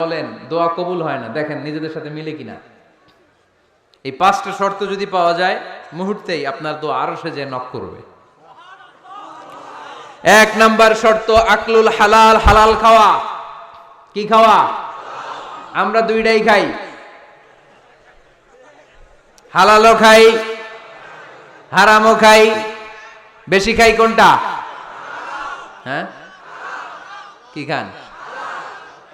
বলেন, দোয়া কবুল হয় না। দেখেন, নিজেদের সাথে মিলে কিনা। এই পাঁচটা শর্ত যদি পাওয়া যায়, মুহূর্তেই আপনার দোয়া আরও সে যে নক করবে। এক নাম্বার শর্ত, আকলুল হালাল হালাল খাওয়া। কি খাওয়া? আমরা দুইটাই খাই। হালালও খাই, হারামও খাই। বেশি খাই কোনটা? হ্যাঁ? কি খান?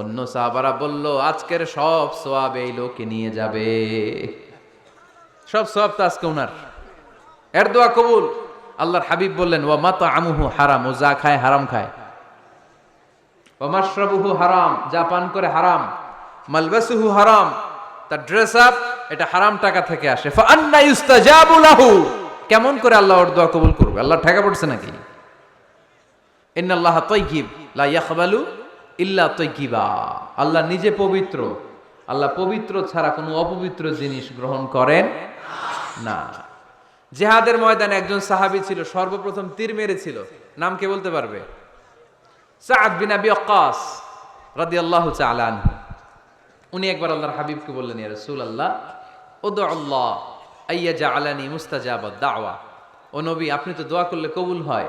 অন্য সাহাবারা বলল, আজকের সব সোয়াব এই লোকে নিয়ে যাবে। সব সোয়াব তো আজকে ওনার এর দোয়া কবুল। আল্লাহর হাবিব বললেন ও মা তো আমুহু হারাম, ও যা খায় হারাম খায়। ও মাশরাবুহু হারাম, যা পান করে হারাম। মালবাসুহু হারাম, তার ড্রেস আপ এটা হারাম টাকা থেকে আসে। ফা আন্না ইউস্তাজাবু লাহু, কেমন করে আল্লাহ ওর দোয়া কবুল করবে? আল্লাহ ঠেকা পড়ছে নাকি? ইন্নাল্লাহ তাইয়িব লা ইয়াকবালু ইল্লা তাইয়িবা আল্লাহ নিজে পবিত্র। আল্লাহ পবিত্র ছাড়া কোনো অপবিত্র জিনিস গ্রহণ করেন না। জেহাদের ময়দানে একজন সাহাবী ছিল, সর্বপ্রথম তীর মেরেছিল। নাম কে বলতে পারবে? সাদ বিন আবি ওয়াক্কাস রাদিয়াল্লাহু তাআলা আনহু। উনি একবার আল্লাহর হাবিবকে বললেন, ইয়া রাসূলুল্লাহ উদু আল্লাহ আইয়া জাআলানি মুস্তাজাবাদ দাওয়া। ও নবী, আপনি তো দোয়া করলে কবুল হয়।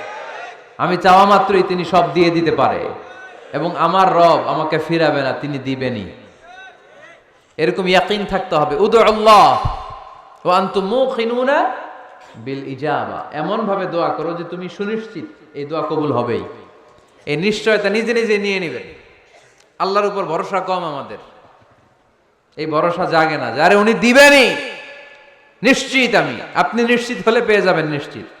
আমি চাওয়া মাত্রই তিনি সব দিয়ে দিতে পারে। এবং আমার রব আমাকে ফিরাবে না, তিনি দিবেনই। এরকম ইয়াকিন থাকতে হবে। উদ আল্লাহ ও আন্তুম মুখিনুনা বিল ইজাবা। এমন ভাবে দোয়া করো যে তুমি সুনিশ্চিত এই দোয়া কবুল হবেই। এই নিশ্চয়তা নিজে নিজে নিয়ে নেবেন। আল্লাহর উপর ভরসা কম আমাদের। এই ভরসা জাগে না। যারে উনি দিবেনই, নিশ্চিত আমি। আপনি নিশ্চিত হলে পেয়ে যাবেন নিশ্চিত।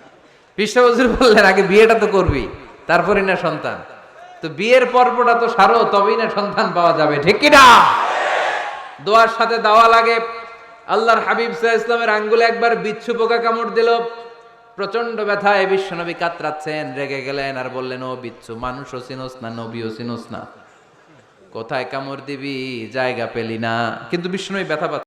পিসা হুজুর বললেন, আগে বিয়েটা তো করবি তারপরে না সন্তান। তো বিয়ের পর্বটা তো সারো, তবেই না সন্তান পাওয়া যাবে, ঠিক কি না? দোয়ার সাথে দেওয়া লাগে। আল্লাহর হাবিব সাহা ইসলামের আঙ্গুলে একবার বিচ্ছু পোকা কামড় দিল। প্রচণ্ড ব্যথায় বিশ্বনবী কাতরাচ্ছেন, রেগে গেলেন আর বললেন, ও বিচ্ছু, মানুষও চিনোস না, নবীও চিনোস না। কোথায় কামড় দিবি, জায়গা পেলি না। কিন্তু বিষ্ণুই ব্যথা